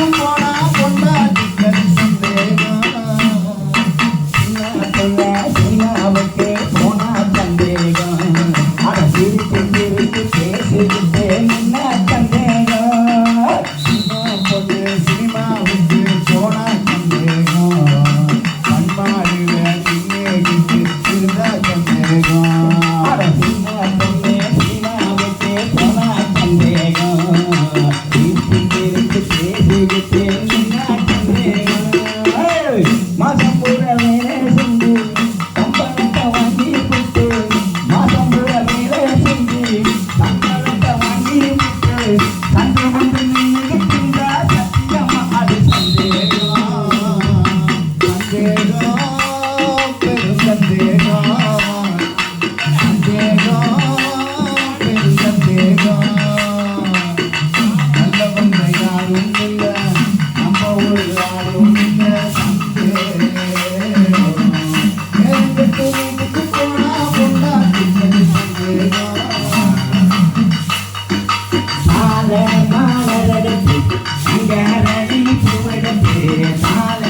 you want. Amém. மாலை மாலை மாலை